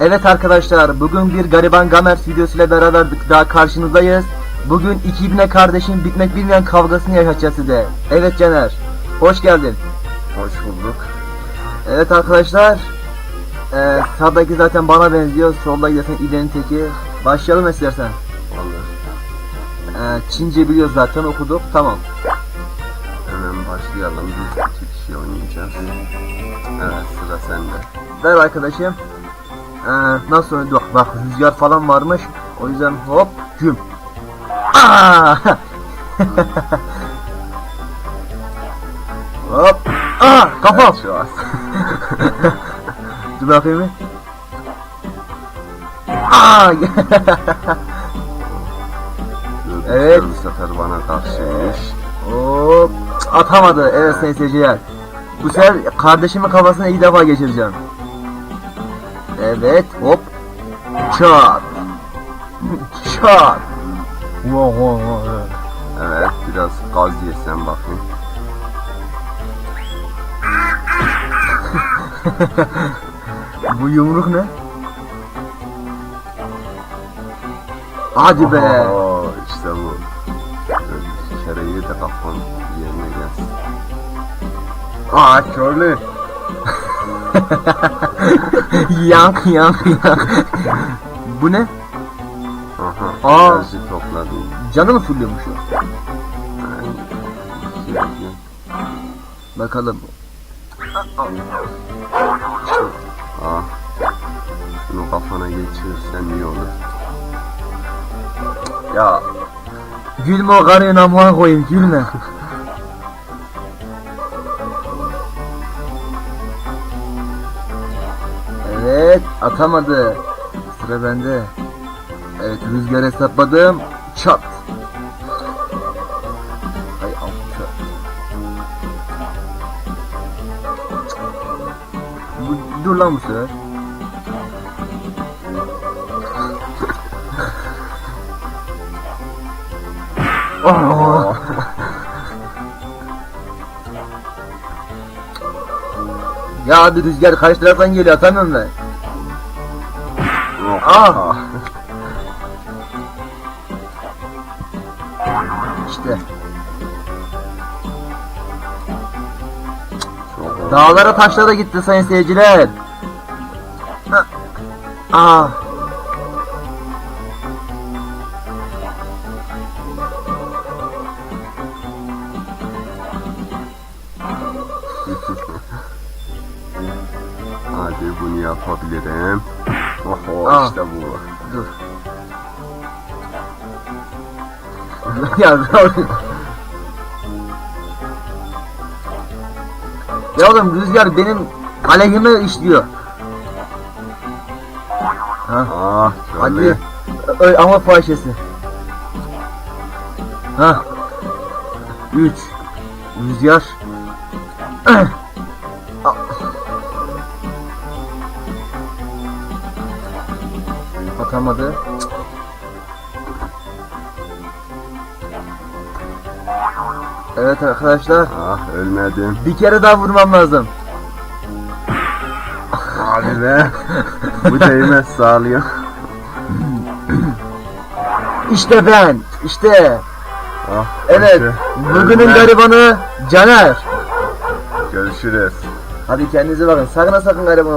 Evet arkadaşlar bugün bir gariban Gamers videosuyla beraber daha karşınızdayız. Bugün 2000'e kardeşin bitmek bilmeyen kavgasını yaşatacağız size. Evet Caner. Hoş geldin. Hoş bulduk. Evet arkadaşlar. Ee, sağdaki zaten bana benziyor. Soldaki zaten İlhan'ın teki. Başlayalım istersen. Olur. Ee, Çince biliyoruz zaten okuduk. Tamam. Hemen başlayalım. Biz iki kişi oynayacağız. Evet sıra sende. Ver arkadaşım. Ee, nasıl oynadı? Bak, rüzgar falan varmış. O yüzden hop güm. Aa! hop. Aa, kafa. Evet, şu an. Dur bakayım. Aa! Evet. Bu sefer bana karşıymış. hop. Atamadı. Evet seyirciler. Bu sefer kardeşimin kafasına iki defa geçireceğim. Evet. Hop. Çat. Çat. Evet. Biraz gaz yesen bakayım. Bu yumruk ne? Hadi be. İşte bu. İyi de kafam yerine gelsin. Aa körlü. yank yank yank. Bu ne? Aha. Aa. Enerji topladım. Canı mı fulluyormuş o? Bakalım. Ah. Şunu kafana geçirirsen iyi olur. Ya. Gülme o karıyı namına koyayım gülme. Evet atamadı. Sıra bende. Evet rüzgar hesapladım. Çat. Ay altı. Bu, dur lan bu sefer. Oh. ya abi rüzgar karşı taraftan geliyor atamıyorum ben. Oh, Ah. İşte dağlara taşlara gitti sayın seyirciler. Ha. Ah. Hadi bunu yapabilirim. Oho Ah. işte bu. Dur. ya. Ya oğlum rüzgar benim aleyhime işliyor. Ha, Ah hadi. şöyle. Ö- ama fahişesi. Ha. 3 Rüzgar. Atamadı. Evet arkadaşlar. Ah ölmedim. Bir kere daha vurmam lazım. Hadi be. bu değmez sağlıyor. İşte ben. İşte. Ah, Evet. Bugünün garibanı Caner. Görüşürüz. Hadi kendinize bakın. Sakın ha sakın gariban